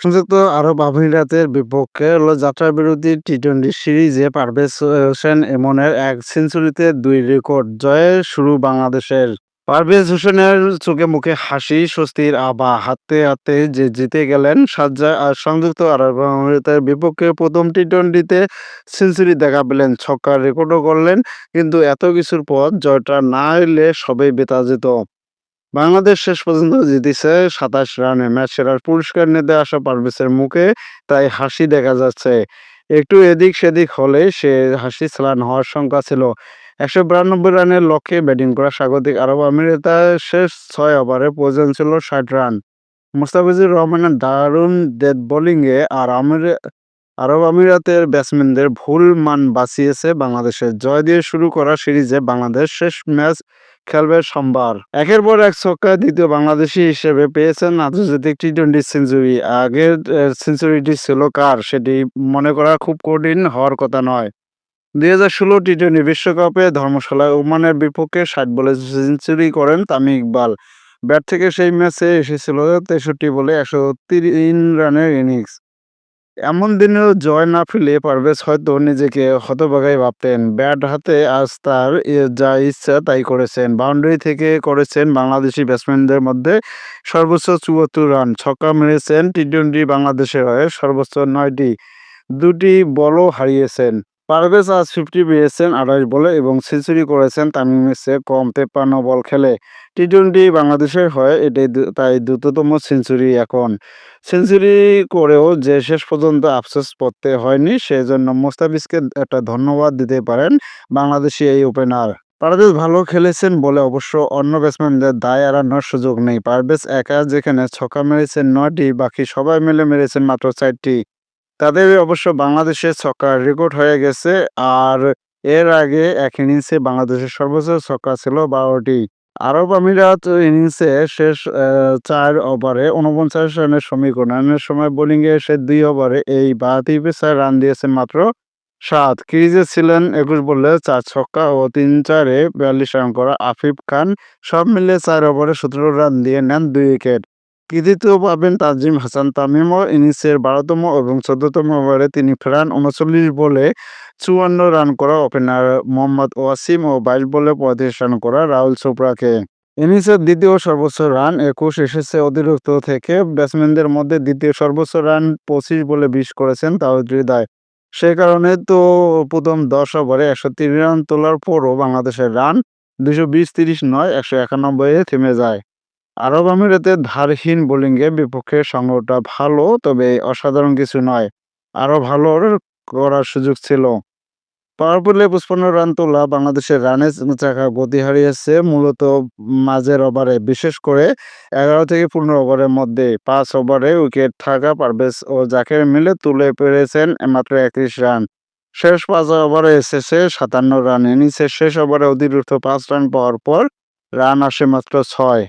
সংযুক্ত আরব আমিরাতের বিপক্ষে হলো যাত্রাবিরতি টি-টোয়েন্টি সিরিজে পারভেজ হোসেন ইমনের এক সেঞ্চুরিতে দুই রেকর্ড জয়ের শুরু বাংলাদেশের। পারভেজ হোসেনের চোখে মুখে হাসি, স্বস্তির আভা। হাতে হাতে যে জিতে গেলেন সাজ্জাদ আর সংযুক্ত আরব আমিরাতের বিপক্ষে প্রথম টি-টোয়েন্টিতে সেঞ্চুরি দেখা পেলেন, ছক্কার রেকর্ডও করলেন কিন্তু এত কিছুর পর জয়টা না এলে সবই বেতা যেত। বাংলাদেশ শেষ পর্যন্ত জিতেছে, সাতাশ রানে। ম্যাচ সেরার পুরস্কার নিতে আসা পারভেজের মুখে তাই হাসি দেখা যাচ্ছে। একটু এদিক সেদিক হলে সে হাসি স্নান হওয়ার শঙ্কা ছিল। একশো বিরানব্বই রানের লক্ষ্যে ব্যাটিং করা স্বাগতিক আরব আমিরাতের শেষ ছয় ওভারে প্রয়োজন ছিল ষাট রান। মুস্তাফিজুর রহমানের দারুণ ডেথ বোলিংয়ে আর আমির, আরব আমিরাতের ব্যাটসম্যানদের ভুল মান বাঁচিয়েছে বাংলাদেশের। জয় দিয়ে শুরু করা সিরিজে বাংলাদেশ শেষ ম্যাচ খেলবে সোমবার। একের পর এক ছক্কা দ্বিতীয় বাংলাদেশি হিসেবে পেয়েছেন আন্তর্জাতিক টি টোয়েন্টি সেঞ্চুরি। আগের সেঞ্চুরিটি ছিল কার? সেটি মনে করা খুব কঠিন হওয়ার কথা নয়। দুই হাজার ষোলো টি টোয়েন্টি বিশ্বকাপে ধর্মশালায় ওমানের বিপক্ষে ষাট বলে সেঞ্চুরি করেন তামিম ইকবাল। ব্যাট থেকে সেই ম্যাচে এসেছিল তেষট্টি বলে একশো তিন রানের ইনিংস। এমন দিনেও জয় না ফেলে পারভেজ হয়তো নিজেকে হতভাগাই ভাবতেন। ব্যাট হাতে আজ তার যা ইচ্ছা তাই করেছেন। বাউন্ডারি থেকে করেছেন বাংলাদেশি ব্যাটসম্যানদের মধ্যে সর্বোচ্চ চুয়াত্তর রান, ছক্কা মেরেছেন টি টোয়েন্টি বাংলাদেশের হয়ে সর্বোচ্চ নয়টি, দুটি বলও হারিয়েছেন। পারভেজ আজ ফিফটি পেয়েছেন আঠাশ বলে এবং সেঞ্চুরি করেছেন তামিমের চেয়ে কম তেপ্পান্ন বল খেলে। টি টোয়েন্টি বাংলাদেশের হয়ে এটাই তাই দ্রুততম সেঞ্চুরি এখন। সেঞ্চুরি করেও যে শেষ পর্যন্ত আফসোস করতে হয়নি, সেজন্য মোস্তাফিজকে একটা ধন্যবাদ দিতে পারেন বাংলাদেশি এই ওপেনার। পারভেজ ভালো খেলেছেন বলে অবশ্য অন্য ব্যাটসম্যানদের দায় এড়ানোর সুযোগ নেই। পারভেজ একা যেখানে ছক্কা মেরেছেন নয়টি, বাকি সবাই মিলে মেরেছেন মাত্র চারটি। তাদের অবশ্য বাংলাদেশের ছক্কার রেকর্ড হয়ে গেছে। আর এর আগে এক ইনিংসে বাংলাদেশের সর্বোচ্চ ছক্কা ছিল বারোটি। আরব আমিরাত ইনিংসে শেষ চার ওভারে উনপঞ্চাশ রানের সমীকরণের সময় বোলিংয়ে এসে দুই ওভারে এই বাহাতি পেসার রান দিয়েছেন মাত্র সাত। ক্রিজে ছিলেন একুশ বলে চার ছক্কা ও তিন চারে বিয়াল্লিশ রান করা আফিফ খান। সব মিলে চার ওভারে সতেরো রান দিয়ে নেন দুই উইকেট কৃতিত্ব পাবেন তাজিম হাসান তামিমও ইনিংসের বারোতম এবং চোদ্দতম ওভারে তিনি ফেরান উনচল্লিশ বলে চুয়ান্ন রান করা ওপেনার মোহাম্মদ ওয়াসিম ও বাইশ বলে পঁয়ত্রিশ রান করা রাহুল চোপড়াকে ইনিংসের দ্বিতীয় সর্বোচ্চ রান একুশ এসেছে অতিরিক্ত থেকে ব্যাটসম্যানদের মধ্যে দ্বিতীয় সর্বোচ্চ রান পঁচিশ বলে বিশ করেছেন তাওহিদ হৃদয়। সে কারণে তো প্রথম দশ ওভারে একশো তিরিশ রান তোলার পরও বাংলাদেশের রান দুশো বিশ তিরিশ নয় একশো একানব্বইয়ে থেমে যায়। আরব আমিরাতের ধারহীন বোলিংয়ে বিপক্ষে সংগ্রহটা ভালো, তবে অসাধারণ কিছু নয়। আরও ভালো করার সুযোগ ছিল। পাওয়ার প্লে পঁচপান্ন রান তোলা বাংলাদেশের রানের চাকা গতি হারিয়েছে মূলত মাঝের ওভারে, বিশেষ করে এগারো থেকে পনেরো ওভারের মধ্যে। পাঁচ ওভারে উইকেট থাকা পারভেজ ও জাকের মিলে তুলে পেরেছেন মাত্র একত্রিশ রান। শেষ পাঁচ ওভারে এসেছে সাতান্ন রান, ইনিংসের শেষ ওভারে অতিরিক্ত পাঁচ রান পাওয়ার পর রান আসে মাত্র ছয়।